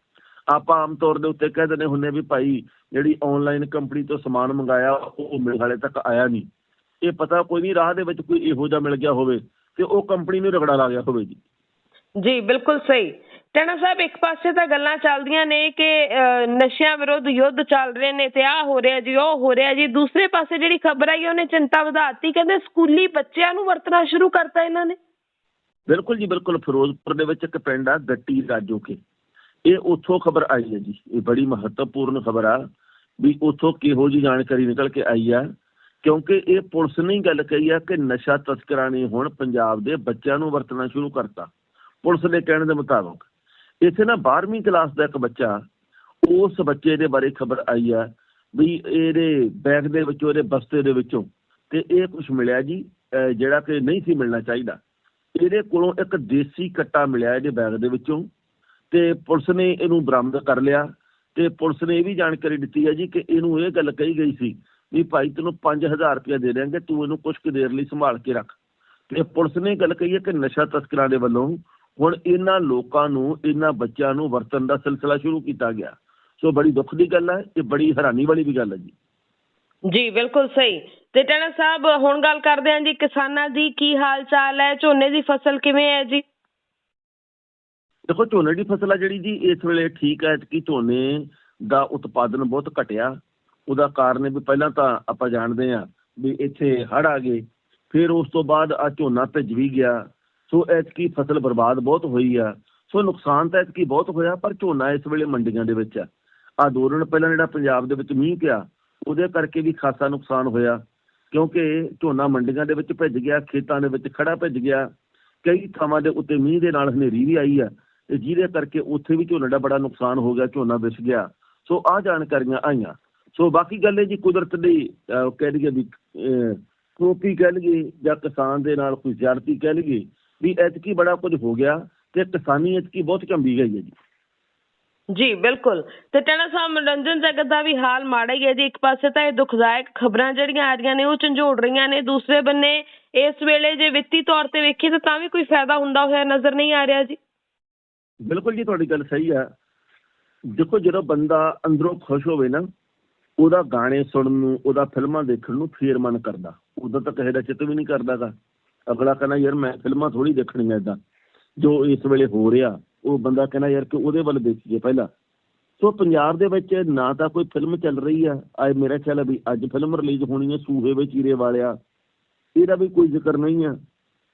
ਆਪਾਂ ਆਮ ਤੌਰ ਦੇ ਉੱਤੇ ਕਹਿ ਦਿੰਦੇ ਹੁੰਨੇ ਵੀ ਭਾਈ ਜਿਹੜੀ ਆਨਲਾਈਨ ਕੰਪਨੀ ਤੋਂ ਸਮਾਨ ਮੰਗਾਇਆ, ਉਹ ਮੇਰੇ ਹਾਲੇ ਤੱਕ ਆਇਆ ਨਹੀਂ। ਇਹ ਪਤਾ ਕੋਈ ਨਹੀਂ ਰਾਹ ਦੇ ਵਿੱਚ ਕੋਈ ਇਹੋ ਜਿਹਾ ਮਿਲ ਗਿਆ ਹੋਵੇ ਤੇ ਉਹ ਕੰਪਨੀ ਨੂੰ ਰਗੜਾ ਲਾ ਗਿਆ ਹੋਵੇ ਜੀ। ਜੀ, ਬਿਲਕੁਲ ਸਹੀ। ਟੈਣਾ ਸਾਹਿਬ, ਇੱਕ ਪਾਸੇ ਤਾਂ ਗੱਲਾਂ ਚੱਲਦੀਆਂ ਨੇ ਕਿ ਨਸ਼ਿਆਂ ਵਿਰੁੱਧ ਯੁੱਧ ਚੱਲ ਰਹੇ ਨੇ ਤੇ ਆਹ ਹੋ ਰਿਹਾ ਜੀ, ਉਹ ਹੋ ਰਿਹਾ ਜੀ। ਦੂਸਰੇ ਪਾਸੇ ਜਿਹੜੀ ਖਬਰ ਆਈ, ਉਹਨੇ ਚਿੰਤਾ ਵਧਾਤੀ। ਕਹਿੰਦੇ ਸਕੂਲੀ ਬੱਚਿਆਂ ਨੂੰ ਵਰਤਣਾ ਸ਼ੁਰੂ ਕਰਤਾ ਇਹਨਾਂ ਨੇ। ਬਿਲਕੁਲ ਜੀ, ਬਿਲਕੁਲ ਫਿਰੋਜ਼ਪੁਰ ਦੇ ਵਿੱਚ ਇੱਕ ਪਿੰਡ ਆ, ਗੱਟੀ ਰਾਜੋ ਕੇ। ਇਹ ਉੱਥੋਂ ਖਬਰ ਆਈ ਹੈ ਜੀ। ਇਹ ਬੜੀ ਮਹੱਤਵਪੂਰਨ ਖਬਰ ਆ ਵੀ ਉੱਥੋਂ ਕਿਹੋ ਜੀ ਜਾਣਕਾਰੀ ਨਿਕਲ ਕੇ ਆਈ ਆ, ਕਿਉਂਕਿ ਇਹ ਪੁਲਿਸ ਨੇ ਗੱਲ ਕਹੀ ਆ ਕਿ ਨਸ਼ਾ ਤਸਕਰਾਂ ਨੇ ਹੁਣ ਪੰਜਾਬ ਦੇ ਬੱਚਿਆਂ ਨੂੰ ਵਰਤਣਾ ਸ਼ੁਰੂ ਕਰਤਾ। ਪੁਲਿਸ ਦੇ ਕਹਿਣ ਦੇ ਮੁਤਾਬਕ ਇੱਥੇ ਨਾ 12ਵੀਂ ਕਲਾਸ ਦਾ ਇੱਕ ਬੱਚਾ, ਉਸ ਬੱਚੇ ਦੇ ਬਾਰੇ ਖਬਰ ਆਈ ਆ ਵੀ ਇਹਦੇ ਬੈਗ ਦੇ ਵਿੱਚੋਂ, ਇਹਦੇ ਬਸਤੇ ਦੇ ਵਿੱਚੋਂ ਤੇ ਇਹ ਕੁਝ ਮਿਲਿਆ ਜੀ ਜਿਹੜਾ ਕਿ ਨਹੀਂ ਸੀ ਮਿਲਣਾ ਚਾਹੀਦਾ। ਇਹਦੇ ਕੋਲੋਂ ਇੱਕ ਦੇਸੀ ਕੱਟਾ ਮਿਲਿਆ ਇਹਦੇ ਬੈਗ ਦੇ ਵਿੱਚੋਂ ਤੇ ਪੁਲਿਸ ਨੇ ਇਹਨੂੰ ਬਰਾਮਦ ਕਰ ਲਿਆ ਤੇ ਪੁਲਿਸ ਨੇ ਇਹ ਵੀ ਜਾਣਕਾਰੀ ਦਿੱਤੀ ਹੈ ਜੀ ਕਿ ਇਹਨੂੰ ਇਹ ਗੱਲ ਕਹੀ ਗਈ ਸੀ ਵੀ ਭਾਈ ਤੈਨੂੰ 5000 ਰੁਪਏ ਦੇ ਦੇਾਂਗੇ ਤੂੰ ਇਹਨੂੰ ਕੁਝ ਕੁ ਦੇਰ ਲਈ ਸੰਭਾਲ ਕੇ ਰੱਖ। ਤੇ ਪੁਲਿਸ ਨੇ ਗੱਲ ਕਹੀ ਹੈ ਕਿ ਨਸ਼ਾ ਤਸਕਰਾਂ ਦੇ ਵੱਲੋਂ ਹੁਣ ਇਹਨਾਂ ਲੋਕਾਂ ਨੂੰ, ਇਹਨਾਂ ਬੱਚਿਆਂ ਨੂੰ ਵਰਤਣ ਦਾ ਸਿਲਸਿਲਾ ਸ਼ੁਰੂ ਕੀਤਾ ਗਿਆ। ਸੋ ਬੜੀ ਦੁੱਖ ਦੀ ਗੱਲ ਹੈ ਇਹ ਬੜੀ ਹੈਰਾਨੀ ਵਾਲੀ ਵੀ ਗੱਲ ਹੈ ਜੀ। ਜੀ, ਬਿਲਕੁਲ ਸਹੀ। ਤੇ ਟੈਣਾ ਸਾਹਿਬ, ਹੁਣ ਗੱਲ ਕਰਦੇ ਹਾਂ ਜੀ ਕਿਸਾਨਾਂ ਦੀ ਕੀ ਹਾਲ ਚਾਲ ਹੈ? ਝੋਨੇ ਦੀ ਫਸਲ ਕਿਵੇਂ ਹੈ ਜੀ? ਦੇਖੋ, ਝੋਨੇ ਦੀ ਫਸਲ ਆ ਜਿਹੜੀ ਜੀ, ਇਸ ਵੇਲੇ ਠੀਕ ਹੈ ਕਿ ਝੋਨੇ ਦਾ ਉਤਪਾਦਨ ਬਹੁਤ ਘਟਿਆ। ਉਹਦਾ ਕਾਰਨ ਵੀ ਪਹਿਲਾਂ ਤਾਂ ਆਪਾਂ ਜਾਣਦੇ ਹਾਂ ਵੀ ਇੱਥੇ ਹੜ ਆ ਗਏ। ਫਿਰ ਉਸ ਤੋਂ ਬਾਅਦ ਆ ਝੋਨਾ ਭਿੱਜ ਵੀ ਗਿਆ। ਸੋ ਐਤਕੀ ਫਸਲ ਬਰਬਾਦ ਬਹੁਤ ਹੋਈ ਆ। ਸੋ ਨੁਕਸਾਨ ਤਾਂ ਐਤਕੀ ਬਹੁਤ ਹੋਇਆ, ਪਰ ਝੋਨਾ ਇਸ ਵੇਲੇ ਮੰਡੀਆਂ ਦੇ ਵਿੱਚ ਆ। ਆ ਦੋ ਦਿਨ ਪਹਿਲਾਂ ਜਿਹੜਾ ਪੰਜਾਬ ਦੇ ਵਿੱਚ ਮੀਂਹ ਪਿਆ ਉਹਦੇ ਕਰਕੇ ਵੀ ਖਾਸਾ ਨੁਕਸਾਨ ਹੋਇਆ ਕਿਉਂਕਿ ਝੋਨਾ ਮੰਡੀਆਂ ਦੇ ਵਿੱਚ ਭਿੱਜ ਗਿਆ ਖੇਤਾਂ ਦੇ ਵਿੱਚ ਖੜਾ ਭਿੱਜ ਗਿਆ ਕਈ ਥਾਵਾਂ ਦੇ ਉੱਤੇ ਮੀਂਹ ਦੇ ਨਾਲ ਹਨੇਰੀ ਵੀ ਆਈ ਆ ਤੇ ਜਿਹਦੇ ਕਰਕੇ ਉੱਥੇ ਵੀ ਝੋਨੇ ਦਾ ਬੜਾ ਨੁਕਸਾਨ ਹੋ ਗਿਆ ਝੋਨਾ ਵਿਛ ਗਿਆ। ਸੋ ਆ ਜਾਣਕਾਰੀਆਂ ਆਈਆਂ। ਸੋ ਬਾਕੀ ਗੱਲ ਇਹ ਜੀ ਕੁਦਰਤ ਦੀ ਅਹ, ਕਹਿ ਲਈਏ ਵੀ ਕੋਪੀ ਕਹਿ ਲਈਏ ਜਾਂ ਕਿਸਾਨ ਦੇ ਨਾਲ ਕੋਈ ਜ਼ਿਆਦਤੀ ਕਹਿ ਲਈਏ ਵੀ ਐਤਕੀ ਬੜਾ ਕੁਝ ਹੋ ਗਿਆ ਤੇ ਕਿਸਾਨੀ ਐਤਕੀ ਬਹੁਤ ਝੰਬੀ ਗਈ ਹੈ ਜੀ। ਜੀ, ਬਿਲਕੁਲ। ਤੇ ਟੈਣਾ ਸਾਹਿਬ, ਮਨੋਰੰਜਨ ਜਗਤ ਦਾ ਵੀ ਹਾਲ ਮਾੜਾ ਹੀ ਹੈ ਜੀ। ਇੱਕ ਪਾਸੇ ਤਾਂ ਇਹ ਦੁਖਦਾਇਕ ਖਬਰਾਂ ਜਿਹੜੀਆਂ ਆ ਰਹੀਆਂ ਨੇ, ਉਹ ਝੰਜੋੜ ਰਹੀਆਂ ਨੇ। ਦੂਸਰੇ ਬੰਨੇ ਇਸ ਵੇਲੇ ਜੇ ਵਿੱਤੀ ਤੌਰ ਤੇ ਵੇਖੀਏ ਤਾਂ ਤਾਂ ਵੀ ਕੋਈ ਫਾਇਦਾ ਹੁੰਦਾ ਹੋਇਆ ਨਜ਼ਰ ਨਹੀਂ ਆ ਰਿਹਾ ਜੀ। ਬਿਲਕੁਲ ਜੀ, ਤੁਹਾਡੀ ਗੱਲ ਸਹੀ ਆ। ਦੇਖੋ, ਜਦੋਂ ਬੰਦਾ ਅੰਦਰੋਂ ਖੁਸ਼ ਹੋਵੇ ਨਾ, ਉਹਦਾ ਗਾਣੇ ਸੁਣਨ ਨੂੰ, ਉਹਦਾ ਫਿਲਮਾਂ ਦੇਖਣ ਨੂੰ ਫੇਰ ਮਨ ਕਰਦਾ। ਉਦੋਂ ਤਾਂ ਕਿਸੇ ਦਾ ਚਿੱਤ ਵੀ ਨਹੀਂ ਕਰਦਾਗਾ। ਅਗਲਾ ਕਹਿੰਦਾ, ਯਾਰ, ਮੈਂ ਫਿਲਮਾਂ ਥੋੜੀ ਦੇਖਣੀਆਂ ਏਦਾਂ। ਜੋ ਇਸ ਵੇਲੇ ਹੋ ਰਿਹਾ ਉਹ ਬੰਦਾ ਕਹਿੰਦਾ ਯਾਰ ਕਿ ਉਹਦੇ ਵੱਲ ਦੇਖੀਏ ਪਹਿਲਾਂ। ਸੋ ਪੰਜਾਬ ਦੇ ਵਿੱਚ ਨਾ ਤਾਂ ਕੋਈ ਫਿਲਮ ਚੱਲ ਰਹੀ ਆ, ਅੱਜ ਮੇਰਾ ਖਿਆਲ ਹੈ ਵੀ ਅੱਜ ਫਿਲਮ ਰਿਲੀਜ਼ ਹੋਣੀ ਹੈ ਸੂਹੇ ਵਿੱਚ ਚੀਰੇ ਵਾਲਿਆ। ਇਹਦਾ ਵੀ ਕੋਈ ਜ਼ਿਕਰ ਨਹੀਂ ਆ।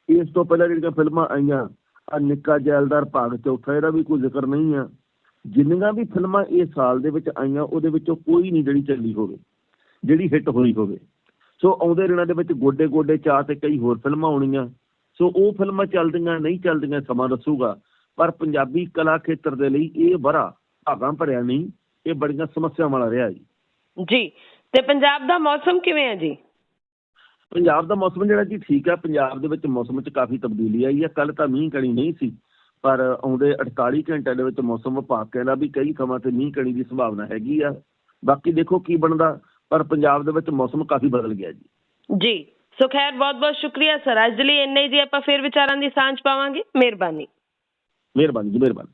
ਇਸ ਤੋਂ ਪਹਿਲਾਂ ਜਿਹੜੀਆਂ ਫਿਲਮਾਂ ਆਈਆਂ, ਆ ਨਿੱਕਾ ਜੈਲਦਾਰ ਭਾਗ ਚੌਥਾ, ਇਹਦਾ ਵੀ ਕੋਈ ਜ਼ਿਕਰ ਨਹੀਂ ਆ। ਜਿੰਨੀਆਂ ਵੀ ਫਿਲਮਾਂ ਇਹ ਸਾਲ ਦੇ ਵਿੱਚ ਆਈਆਂ, ਉਹਦੇ ਵਿੱਚੋਂ ਕੋਈ ਨਹੀਂ ਜਿਹੜੀ ਚੱਲੀ ਹੋਵੇ, ਜਿਹੜੀ ਹਿੱਟ ਹੋਈ ਹੋਵੇ। ਸੋ ਆਉਂਦੇ ਦਿਨਾਂ ਦੇ ਵਿੱਚ ਗੋਡੇ ਗੋਡੇ ਚਾਹ ਤੇ ਕਈ ਹੋਰ ਫਿਲਮਾਂ ਆਉਣੀਆਂ। ਸੋ ਉਹ ਫਿਲਮਾਂ ਚੱਲਦੀਆਂ, ਨਹੀਂ ਚੱਲਦੀਆਂ ਸਮਾਂ ਦੱਸੂਗਾ। ਪਰ ਪੰਜਾਬੀ ਕਲਾ ਖੇਤਰ ਦੇ ਲਈ ਇਹ ਬੜਾ ਭਾਗਾਂ ਭਰਿਆ ਨਹੀਂ ਇਹ ਬੜੀਆਂ ਸਮੱਸਿਆਵਾਂ ਵਾਲਾ ਰਿਹਾ ਜੀ। ਜੀ ਤੇ ਪੰਜਾਬ ਦਾ ਮੌਸਮ ਕਿਵੇਂ ਹੈ ਜੀ? ਪੰਜਾਬ ਦਾ ਮੌਸਮ ਜਿਹੜਾ ਜੀ ਠੀਕ ਆ ਪੰਜਾਬ ਦੇ ਵਿੱਚ ਮੌਸਮ 'ਚ ਕਾਫੀ ਤਬਦੀਲੀ ਆਈ ਹੈ ਕੱਲ ਤਾਂ ਮੀਂਹ ਕਣੀ ਨਹੀਂ ਸੀ ਪਰ ਆਉਂਦੇ 48 ਘੰਟਿਆਂ ਦੇ ਵਿੱਚ ਮੌਸਮ ਵਿਭਾਗ ਕਹਿੰਦਾ ਵੀ ਕਈ ਥਾਵਾਂ ਤੇ ਮੀਂਹ ਕਣੀ ਦੀ ਸੰਭਾਵਨਾ ਹੈਗੀ ਆ। ਬਾਕੀ ਦੇਖੋ ਕੀ ਬਣਦਾ ਪਰ ਪੰਜਾਬ ਦੇ ਵਿੱਚ ਮੌਸਮ ਕਾਫੀ ਬਦਲ ਗਿਆ ਜੀ। ਜੀ ਸੋ ਖੈਰ ਬਹੁਤ ਬਹੁਤ ਸ਼ੁਕਰੀਆ ਸਰ ਅੱਜ ਲਈ ਇੰਨਾ ਹੀ ਜੀ ਆਪਾਂ ਫਿਰ ਵਿਚਾਰਾਂ ਦੀ ਸਾਂਝ ਪਾਵਾਂਗੇ। ਮਿਹਰਬਾਨੀ। ਮਿਹਰਬਾਨੀ ਜੀ ਮਿਹਰਬਾਨੀ